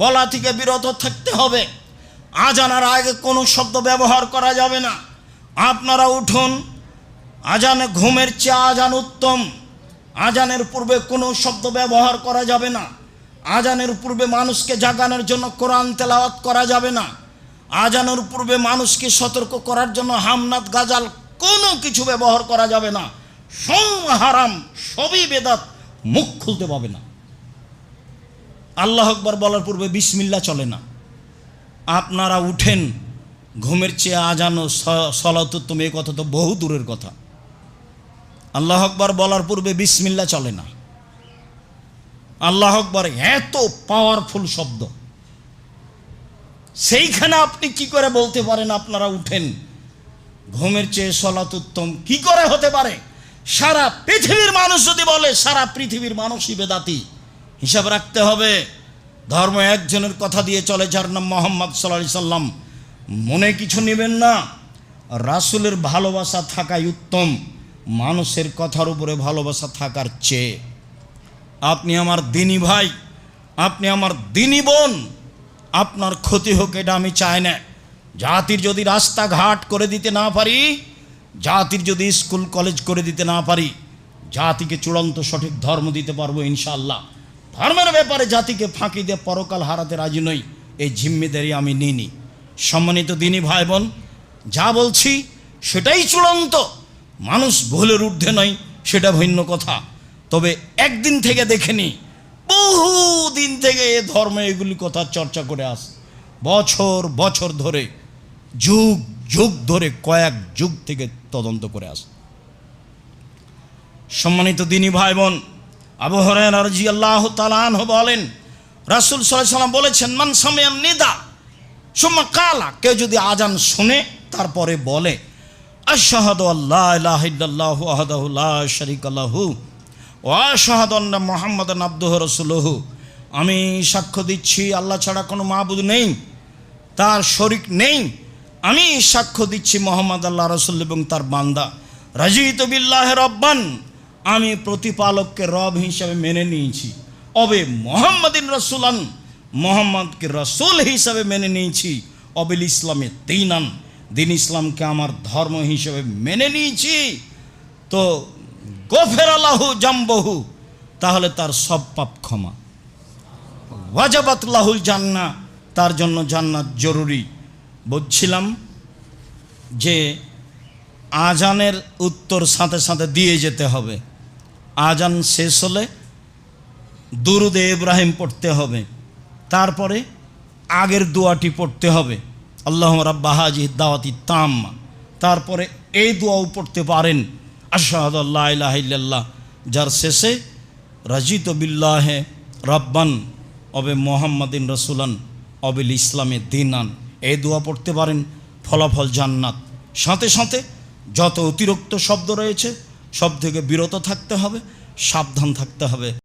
বলা থেকে বিরত থাকতে হবে। আজানার আগে কোনো শব্দ ব্যবহার করা যাবে না। আপনারা উঠুন। আজানে ঘুমের চেয়ে আজান উত্তম। আজানের পূর্বে কোনো শব্দ ব্যবহার করা যাবে না। আজানের পূর্বে মানুষকে জাগানোর জন্য কোরআন তেলাওয়াত করা যাবে না। আজানের পূর্বে মানুষকে সতর্ক করার জন্য হামনাত, গাজাল কোনো কিছু ব্যবহার করা যাবে না। সব হারাম, সবই বেদাত, মুখ খুলতে পাবে না। আল্লাহ আকবর বলার পূর্বে বিসমিল্লা চলে না। আপনারা উঠেন, ঘুমের চেয়ে আজানো সলাতুত্তম এ কথা তো বহু দূরের কথা। আল্লাহ আকবর বলার পূর্বে বিসমিল্লা চলে না। আল্লাহ আকবর এত পাওয়ারফুল শব্দ। সেইখানে আপনি কি করে বলতে পারেন আপনারা উঠেন, ঘুমের চেয়ে সলাত উত্তম, কি করে হতে পারে? সারা পৃথিবীর মানুষ যদি বলে, সারা পৃথিবীর মানুষই বেদাতি। হিসাব রাখতে হবে। ধর্ম একজনের কথা দিয়ে চলে, যার নাম মোহাম্মদ সাল্লা সাল্লাম। মনে কিছু নেবেন না? রাসুলের ভালোবাসা থাকাই উত্তম। মানুষের কথার উপরে ভালোবাসা থাকার চেয়ে। আপনি আমার দিনী ভাই, আপনি আমার দিনী বোন, আপনার ক্ষতি হোক এটা আমি চাই না। জাতির যদি রাস্তাঘাট করে দিতে না পারি, জাতির যদি স্কুল কলেজ করে দিতে না পারি, জাতিকে চূড়ান্ত সঠিক ধর্ম দিতে পারব ইনশাল্লাহ ধর্মের ব্যাপারে জাতিকে ফাঁকি দিয়ে পরকাল হারাতে রাজি নই। এই জিম্মেদারি আমি নিইনি সম্মানিত দিনী ভাই বোন যা বলছি সেটাই চূড়ান্ত। মানুষ ভুলের ঊর্ধ্বে নয়, সেটা ভিন্ন কথা। তবে একদিন থেকে দেখেনি বহু দিন থেকে এ ধর্মে এগুলি কথা চর্চা করে আস। বছর বছর ধরে, যুগ যুগ ধরে, কয়েক যুগ থেকে তদন্ত করে আস। সম্মানিত দিনী ভাই বোন আবু হরাজি আল্লাহ তালান বলেন, রাসুল সাল্লাম বলেছেন, মান সামিয়ান নিদা, সুম্মা কালা কেউ যদি আজান শুনে, তারপরে বলে, আশাহাদ আল্লাহ শারীকা লাহু ওয়া আশহাদু আন্না মুহাম্মাদান আবদুহু আমি সাক্ষ্য দিচ্ছি, আল্লাহ ছাড়া কোনো মাহবুদ নেই, তার শরিক নেই, আমি সাক্ষ্য দিচ্ছি মোহাম্মদ আল্লাহ রসুল এবং তার বান্দা। রাজিত বিল্লাহ রব্বান আমি প্রতিপালককে রব হিসাবে মেনে নিয়েছি। অবে মোহাম্মদিন রসুলান, মোহাম্মদকে রসুল হিসাবে মেনে নিয়েছি। অবিল ইসলামে দিনান দিন ইসলামকে আমার ধর্ম হিসেবে মেনে নিয়েছি। তো গোফের আল্লাহু জাম্বহু, তাহলে তার সব পাপ ক্ষমা। ওয়াজাবাত লাহুল জান্না তার জন্য জান্নাত জরুরি। বলছিলাম যে আজানের উত্তর সাথে সাথে দিয়ে যেতে হবে। আজান শেষ হলে দুরুদে ইব্রাহিম পড়তে হবে। তারপরে আগের দোয়াটি পড়তে হবে। আল্লাহ রাব্বা হাজি দাওয়াতি তাম্মা। তারপরে এই দোয়াও পড়তে পারেন। আশাহাদ আল্লাহ ইলাহিল্লাহ যার শেষে, রাজিত বিল্লাহে রব্বান অবে মোহাম্মদিন রসুলান অবিল ইসলামে দিনান। এই দোয়া পড়তে পারেন। ফলাফল জান্নাত। সাথে সাথে যত অতিরিক্ত শব্দ রয়েছে সব থেকে বিরত থাকতে হবে সাবধান থাকতে হবে।